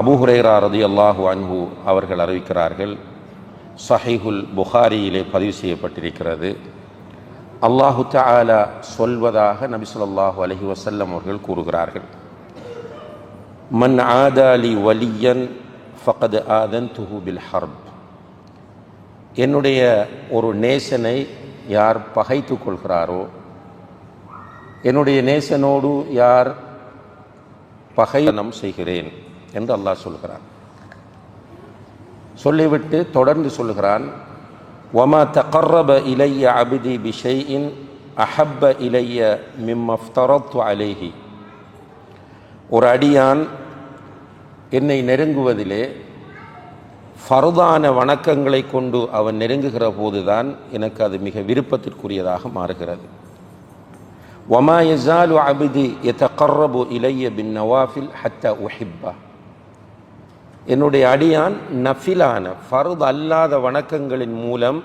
அபுஹுரேரா ரதி அல்லாஹு அன்ஹு அவர்கள் அறிவிக்கிறார்கள் சஹிஹுல் புகாரியிலே பதிவு செய்யப்பட்டிருக்கிறது. அல்லாஹு தாலா சொல்வதாக நபி ஸல்லல்லாஹு அலஹி வசல்லம் அவர்கள் கூறுகிறார்கள். மன் ஆதாலி வலியன் ஃபகத் ஆதன்துஹு பில் ஹர்ப். என்னுடைய ஒரு நேசனை யார் பகைத்து கொள்கிறாரோ என்னுடைய நேசனோடு யார் பகையனம் செய்கிறேன். என்று அல்லாஹ் சொல்கிறான். சொல்லிவிட்டு தொடர்ந்து சொல்கிறான் ஒமா தகர்ரப இலைய அபிதி பிஷைஇன் அஹப்ப இலைய மிம்மஃப்தரத்து அலேஹி. ஒரு அடியான் என்னை நெருங்குவதிலே ஃபர்தான வணக்கங்களை கொண்டு அவன் நெருங்குகிற போதுதான் எனக்கு அது மிக விருப்பத்திற்குரியதாக மாறுகிறது. ஒமா யசாலு அபிதி எத்தகர்ரபு இலைய பின் நவாஃபில் ஹத்த உஹிப்பா. என்னுடைய அடியான் நஃபிலான ஃபருத் அல்லாத வணக்கங்களின் மூலம்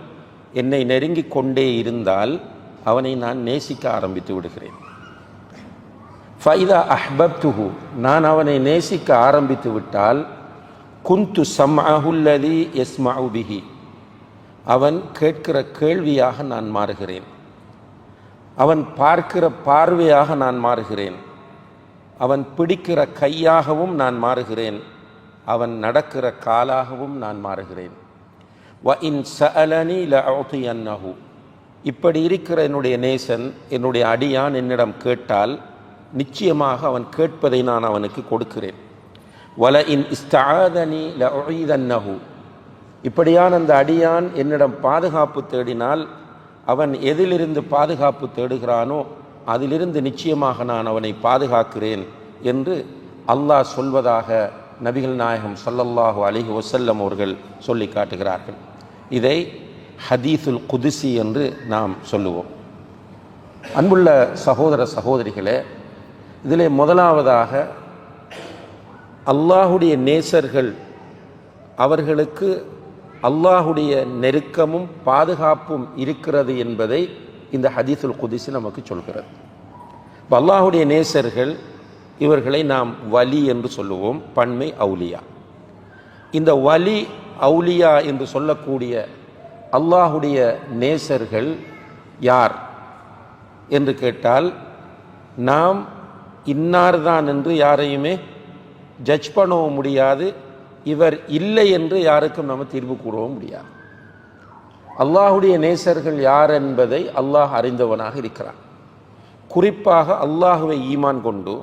என்னை நெருங்கி கொண்டே இருந்தால் அவனை நான் நேசிக்க ஆரம்பித்து விடுகிறேன். ஃபைதா அஹ்பப்துஹு நான் அவனை நேசிக்க ஆரம்பித்து விட்டால் குந்து சம்அஹுல்லதி எஸ் பிஹி அவன் கேட்கிற கேள்வியாக நான் மாறுகிறேன். அவன் பார்க்கிற பார்வையாக நான் மாறுகிறேன். அவன் பிடிக்கிற கையாகவும் நான் மாறுகிறேன். அவன் நடக்கிற காலாகவும் நான் மாறுகிறேன். வ இன் சஅலனி லஅதியன்னஹு இப்படி இருக்கிற என்னுடைய நேசன் என்னுடைய அடியான் என்னிடம் கேட்டால் நிச்சயமாக அவன் கேட்பதை நான் அவனுக்கு கொடுக்கிறேன். வல இன் இஸ்தாதனி லஉஈதன்னஹு இப்படியான அந்த அடியான் என்னிடம் பாதுகாப்பு தேடினால் அவன் எதிலிருந்து பாதுகாப்பு தேடுகிறானோ அதிலிருந்து நிச்சயமாக நான் அவனை பாதுகாக்கிறேன் என்று அல்லாஹ் சொல்வதாக நபிகள் நாயகம் சல்லல்லாஹு அலிஹி வசல்லம் அவர்கள் சொல்லி காட்டுகிறார்கள். இதை ஹதீஸுல் குதிசி என்று நாம் சொல்லுவோம். அன்புள்ள சகோதர சகோதரிகளே இதிலே முதலாவதாக அல்லாஹுடைய நேசர்கள் அவர்களுக்கு அல்லாஹுடைய நெருக்கமும் பாதுகாப்பும் இருக்கிறது என்பதை இந்த ஹதீஸுல் குதிசி நமக்கு சொல்கிறது. இப்போ அல்லாஹுடைய நேசர்கள் இவர்களை நாம் வலி என்று சொல்லுவோம் பன்மை அவுலியா. இந்த வலி அவுலியா என்று சொல்லக்கூடிய அல்லாஹுடைய நேசர்கள் யார் என்று கேட்டால் நாம் இன்னார்தான் என்று யாரையுமே ஜட்ஜ் பண்ணவும் முடியாது இவர் இல்லை என்று யாருக்கும் நம்ம தீர்வு கூறவும் முடியாது. அல்லாஹுடைய நேசர்கள் யார் என்பதை அல்லாஹ் அறிந்தவனாக இருக்கிறான். குறிப்பாக அல்லாஹுவை ஈமான் கொண்டு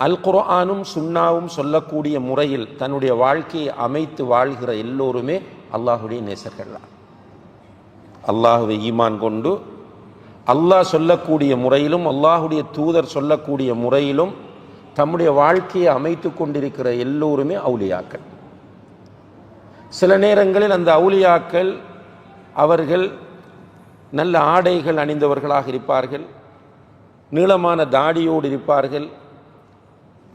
அல் குர்ஆனும் சுன்னாவும் சொல்லக்கூடிய முறையில் தன்னுடைய வாழ்க்கையை அமைத்து வாழ்கிற எல்லோருமே அல்லாஹுடைய நேசர்கள். அல்லாஹுவை ஈமான் கொண்டு அல்லாஹ் சொல்லக்கூடிய முறையிலும் அல்லாஹுடைய தூதர் சொல்லக்கூடிய முறையிலும் தம்முடைய வாழ்க்கையை அமைத்து கொண்டிருக்கிற எல்லோருமே அவுலியாக்கள் சில நேரங்களில் அந்த அவுலியாக்கள் அவர்கள் நல்ல ஆடைகள் அணிந்தவர்களாக இருப்பார்கள் நீளமான தாடியோடு இருப்பார்கள்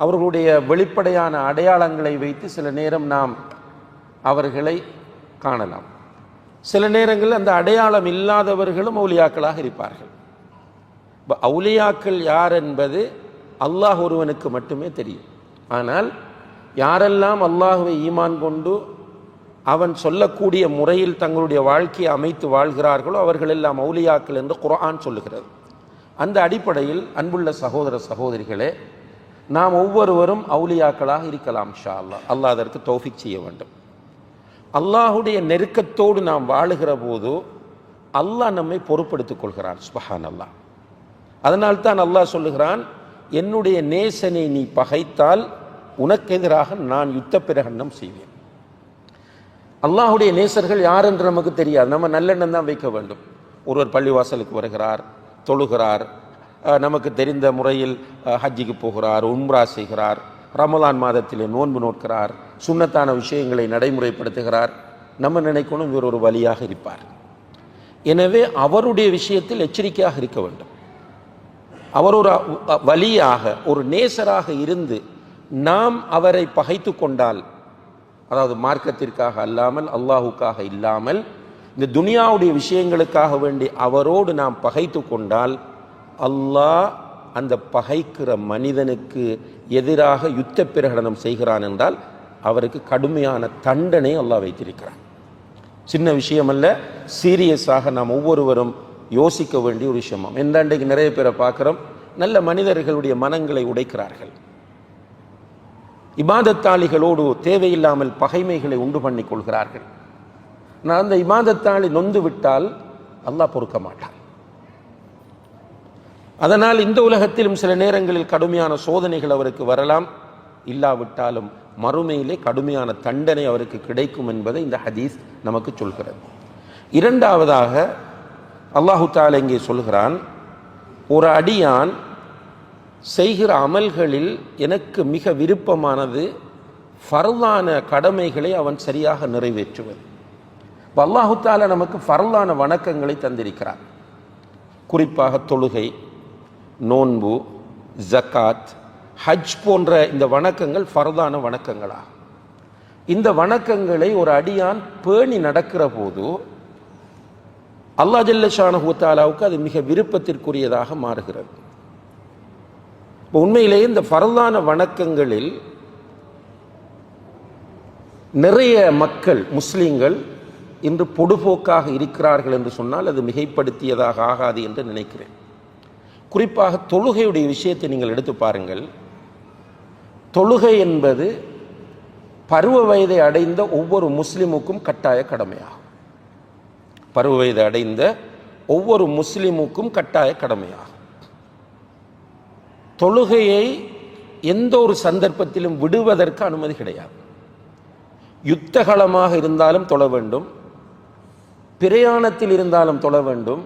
அவர்களுடைய வெளிப்படையான அடையாளங்களை வைத்து சில நேரம் நாம் அவர்களை காணலாம். சில நேரங்களில் அந்த அடையாளம் இல்லாதவர்களும் அவுலியாக்களாக இருப்பார்கள். இப்போ அவுலியாக்கள் யார் என்பது அல்லாஹ் ஒருவனுக்கு மட்டுமே தெரியும். ஆனால் யாரெல்லாம் அல்லாஹுவை ஈமான் கொண்டு அவன் சொல்லக்கூடிய முறையில் தங்களுடைய வாழ்க்கையை அமைத்து வாழ்கிறார்களோ அவர்கள் எல்லாம் மௌலியாக்கள் என்று குரான் சொல்லுகிறது. அந்த அடிப்படையில் அன்புள்ள சகோதர சகோதரிகளே நாம் ஒவ்வொருவரும் அவுலியாக்களாக இருக்கலாம் ஷா அல்லாஹ் அல்லாஹ் அதற்கு தௌஃபிக் செய்ய வேண்டும். அல்லாஹுடைய நெருக்கத்தோடு நாம் வாழுகிற போது அல்லாஹ் நம்மை பொறுப்படுத்திக் கொள்கிறான் சுபஹான் அல்லாஹ் அதனால்தான் அல்லாஹ் சொல்லுகிறான் என்னுடைய நேசனை நீ பகைத்தால் உனக்கு எதிராக நான் யுத்த பிரகடனம் செய்வேன். அல்லாஹுடைய நேசர்கள் யார் என்று நமக்கு தெரியாது. நம்ம நல்லெண்ணம் தான் வைக்க வேண்டும். ஒருவர் பள்ளிவாசலுக்கு வருகிறார் தொழுகிறார் நமக்கு தெரிந்த முறையில் ஹஜ்ஜிக்கு போகிறார் உம்ரா செய்கிறார் ரமலான் மாதத்திலே நோன்பு நோக்கிறார் சுண்ணத்தான விஷயங்களை நடைமுறைப்படுத்துகிறார். நம்ம நினைக்கணும் இவர் ஒரு வழியாக இருப்பார். எனவே அவருடைய விஷயத்தில் எச்சரிக்கையாக இருக்க வேண்டும். அவர் ஒரு வழியாக ஒரு நேசராக இருந்து நாம் அவரை பகைத்து கொண்டால் அதாவது மார்க்கத்திற்காக அல்லாமல் அல்லாஹுக்காக இல்லாமல் இந்த துனியாவுடைய விஷயங்களுக்காக வேண்டி அவரோடு நாம் பகைத்து கொண்டால் அல்லாஹ் அந்த பகைக்கிற மனிதனுக்கு எதிராக யுத்த பிரகடனம் செய்கிறான் என்றால் அவருக்கு கடுமையான தண்டனை அல்லாஹ் வைத்திருக்கிறான். சின்ன விஷயம் அல்ல சீரியஸாக நாம் ஒவ்வொருவரும் யோசிக்க வேண்டிய ஒரு விஷயமாம். எந்தாண்டைக்கு நிறைய பேரை பார்க்குறோம் நல்ல மனிதர்களுடைய மனங்களை உடைக்கிறார்கள். இபாதத்தாளிகளோடு தேவையில்லாமல் பகைமைகளை உண்டு பண்ணி கொள்கிறார்கள். நான் அந்த இபாதத்தாளி நொந்து விட்டால் அல்லாஹ் பொறுக்க மாட்டான். அதனால் இந்த உலகத்திலும் சில நேரங்களில் கடுமையான சோதனைகள் அவருக்கு வரலாம். இல்லாவிட்டாலும் மறுமையிலே கடுமையான தண்டனை அவருக்கு கிடைக்கும் என்பதை இந்த ஹதீஸ் நமக்கு சொல்கிறது. இரண்டாவதாக அல்லாஹு தாலா இங்கே சொல்கிறான் ஒரு அடியான் செய்கிற அமல்களில் எனக்கு மிக விருப்பமானது ஃபர்தான கடமைகளை அவன் சரியாக நிறைவேற்றுவது. இப்போ அல்லாஹு தாலா நமக்கு ஃபர்தான வணக்கங்களை தந்திருக்கிறார். குறிப்பாக தொழுகை நோன்பு ஜக்காத் ஹஜ் போன்ற இந்த வணக்கங்கள் ஃபர்தான வணக்கங்களா? இந்த வணக்கங்களை ஒரு அடியான் பேணி நடக்கிற போது அல்லா ஜல்லஷான ஹூத்தாலாவுக்கு அது மிக விருப்பத்திற்குரியதாக மாறுகிறது. இப்போ உண்மையிலேயே இந்த ஃபர்தான வணக்கங்களில் நிறைய மக்கள் முஸ்லீம்கள் இன்று பொடுபோக்காக இருக்கிறார்கள் என்று சொன்னால் அது மிகைப்படுத்தியதாக ஆகாது என்று நினைக்கிறேன். குறிப்பாக தொழுகையுடைய விஷயத்தை நீங்கள் எடுத்து பாருங்கள். தொழுகை என்பது பருவ வயதை அடைந்த ஒவ்வொரு முஸ்லிமுக்கும் கட்டாய கடமையாகும். பருவ வயதை அடைந்த ஒவ்வொரு முஸ்லிமுக்கும் கட்டாய கடமையாகும். தொழுகையை எந்த ஒரு சந்தர்ப்பத்திலும் விடுவதற்கு அனுமதி கிடையாது. யுத்தகலமாக இருந்தாலும் தொழ வேண்டும். பிரயாணத்தில் இருந்தாலும் தொழ வேண்டும்.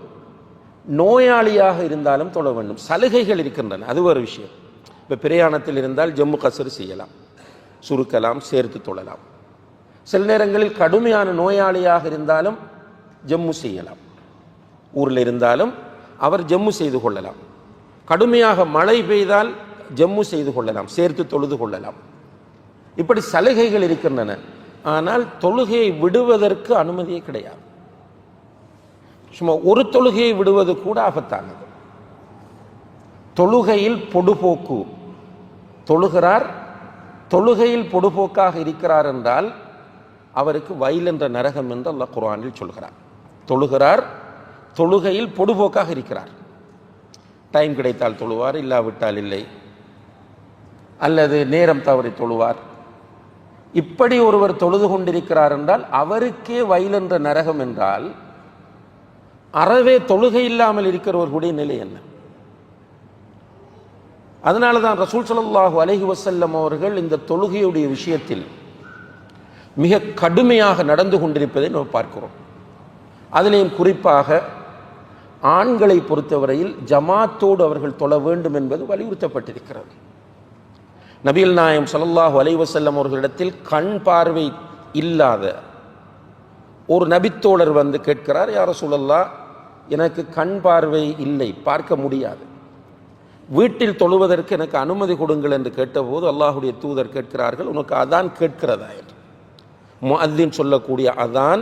நோயாளியாக இருந்தாலும் தொழ வேண்டும். சலுகைகள் இருக்கின்றன. அது ஒரு விஷயம். இப்போ பிரயாணத்தில் இருந்தால் ஜம்மு கசர் செய்யலாம். சுருக்கலாம் சேர்த்து தொழலாம். சில நேரங்களில் கடுமையான நோயாளியாக இருந்தாலும் ஜம்மு செய்யலாம். ஊரில் இருந்தாலும் அவர் ஜம்மு செய்து கொள்ளலாம். கடுமையாக மழை பெய்தால் ஜம்மு செய்து கொள்ளலாம். சேர்த்து தொழுது கொள்ளலாம். இப்படி சலுகைகள் இருக்கின்றன. ஆனால் தொழுகையை விடுவதற்கு அனுமதியே கிடையாது. சும்மா ஒரு தொழுகையை விடுவது கூட ஆபத்தானது. தொழுகையில் பொடுபோக்கு. தொழுகிறார் தொழுகையில் பொடுபோக்காக இருக்கிறார் என்றால் அவருக்கு வயல் என்ற நரகம் என்று அல்லாஹ் குர்ஆனில் சொல்கிறார் தொழுகிறார் தொழுகையில் பொடுபோக்காக இருக்கிறார். டைம் கிடைத்தால் தொழுவார் இல்லாவிட்டால் இல்லை. அல்லது நேரம் தவறி தொழுவார். இப்படி ஒருவர் தொழுது கொண்டிருக்கிறார் என்றால் அவருக்கே வயல் என்ற நரகம் என்றால் அறவே தொழுகை இல்லாமல் இருக்கிறவர்களுடைய நிலை என்ன? அதனால தான் ரசூல் ஸல்லல்லாஹு அலஹி வசல்லம் அவர்கள் இந்த தொழுகையுடைய விஷயத்தில் மிக கடுமையாக நடந்து கொண்டிருப்பதை நாம் பார்க்கிறோம். அதிலேயும் குறிப்பாக ஆண்களை பொறுத்தவரையில் ஜமாத்தோடு அவர்கள் தொழ வேண்டும் என்பது வலியுறுத்தப்பட்டிருக்கிறது. நபியல் நாயம் ஸல்லல்லாஹு அலைஹி வஸல்லம் அவர்களிடத்தில் கண் பார்வை இல்லாத ஒரு நபித்தோழர் வந்து கேட்கிறார் யார சொல்லல்லா எனக்கு கண் பார்வை இல்லை பார்க்க முடியாது. வீட்டில் தொழுவதற்கு எனக்கு அனுமதி கொடுங்கள் என்று கேட்டபோது அல்லாஹுடைய தூதர் கேட்கிறார்கள் உனக்கு அதான் கேட்கிறதா என்று. முஅத்தின் சொல்லக்கூடிய அதான்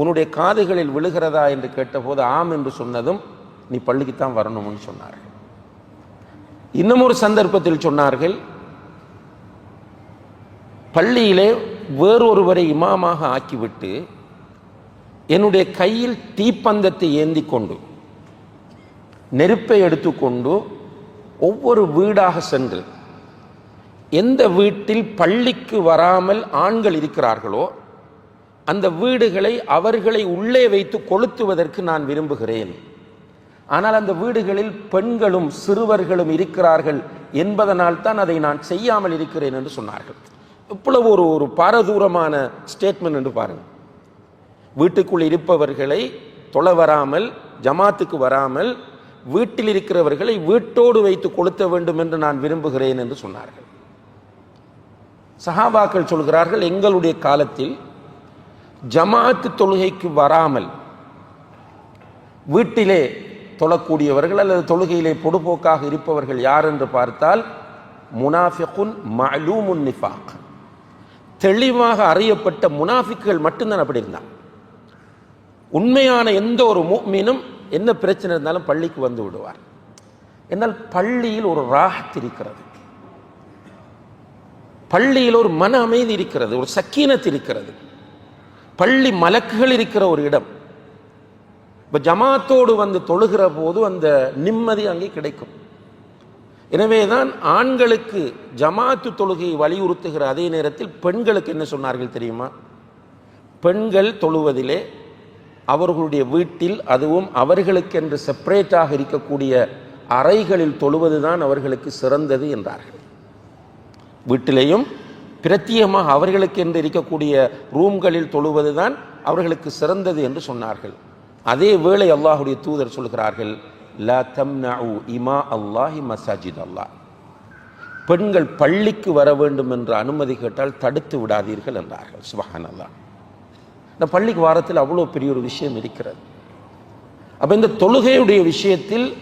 உன்னுடைய காதுகளில் விழுகிறதா என்று கேட்டபோது ஆம் என்று சொன்னதும் நீ பள்ளிக்குத்தான் வரணும்னு சொன்னார்கள். இன்னும் ஒரு சந்தர்ப்பத்தில் சொன்னார்கள் பள்ளியிலே வேறொருவரை இமாமாக ஆக்கிவிட்டு என்னுடைய கையில் தீப்பந்தத்தை ஏந்தி கொண்டு நெருப்பை எடுத்துக்கொண்டு ஒவ்வொரு வீடாக சென்று எந்த வீட்டில் பள்ளிக்கு வராமல் ஆண்கள் இருக்கிறார்களோ அந்த வீடுகளை அவர்களை உள்ளே வைத்து கொளுத்துவதற்கு நான் விரும்புகிறேன். ஆனால் அந்த வீடுகளில் பெண்களும் சிறுவர்களும் இருக்கிறார்கள் என்பதனால் தான் அதை நான் செய்யாமல் இருக்கிறேன் என்று சொன்னார்கள். இவ்வளவு ஒரு ஒரு பாரதூரமான ஸ்டேட்மெண்ட் என்று பாருங்கள். வீட்டுக்குள் இருப்பவர்களை தொலை வராமல் ஜமாத்துக்கு வராமல் வீட்டில் இருக்கிறவர்களை வீட்டோடு வைத்து கொளுத்த வேண்டும் என்று நான் விரும்புகிறேன் என்று சொன்னார்கள். சஹாபாக்கள் சொல்கிறார்கள் எங்களுடைய காலத்தில் ஜமாத்து தொழுகைக்கு வராமல் வீட்டிலே தொழக்கூடியவர்கள் அல்லது தொழுகையிலே பொடுபோக்காக இருப்பவர்கள் யார் என்று பார்த்தால் முனாஃபிகுன் மலூமுன் நிஃபாக். தெளிவாக அறியப்பட்ட முனாஃபிக்குகள் மட்டும்தான் அப்படி இருந்தான் உண்மையான எந்த ஒரு மீனும் என்ன பிரச்சனை இருந்தாலும் பள்ளிக்கு வந்து விடுவார். என்னால் பள்ளியில் ஒரு ராகத் இருக்கிறது. பள்ளியில் ஒரு மன அமைதி இருக்கிறது ஒரு சக்கீனத் இருக்கிறது. பள்ளி மலக்குகள் இருக்கிற ஒரு இடம். இப்போ ஜமாத்தோடு வந்து தொழுகிற போது அந்த நிம்மதி அங்கே கிடைக்கும். எனவே தான் ஆண்களுக்கு ஜமாத்து தொழுகையை வலியுறுத்துகிற அதே நேரத்தில் பெண்களுக்கு என்ன சொன்னார்கள் தெரியுமா? பெண்கள் தொழுவதிலே அவர்களுடைய வீட்டில் அதுவும் அவர்களுக்கென்று செப்பரேட்டாக இருக்கக்கூடிய அறைகளில் தொழுவதுதான் அவர்களுக்கு சிறந்தது என்றார்கள். வீட்டிலேயும் பிரத்தியமாக அவர்களுக்கென்று இருக்கக்கூடிய ரூம்களில் தொழுவதுதான் அவர்களுக்கு சிறந்தது என்று சொன்னார்கள். அதே வேளை அல்லாஹுடைய தூதர் சொல்கிறார்கள் லா தம்னஉ இமா அல்லாஹி மசாஜித் அல்லாஹ். பெண்கள் பள்ளிக்கு வர வேண்டும் என்ற அனுமதி கேட்டால் தடுத்து விடாதீர்கள் என்றார்கள். சுபஹான் அல்லாஹ் இந்த பள்ளிக்கு வாரத்தில் அவ்வளோ பெரிய ஒரு விஷயம் இருக்கிறது. அப்போ இந்த தொழுகையுடைய விஷயத்தில்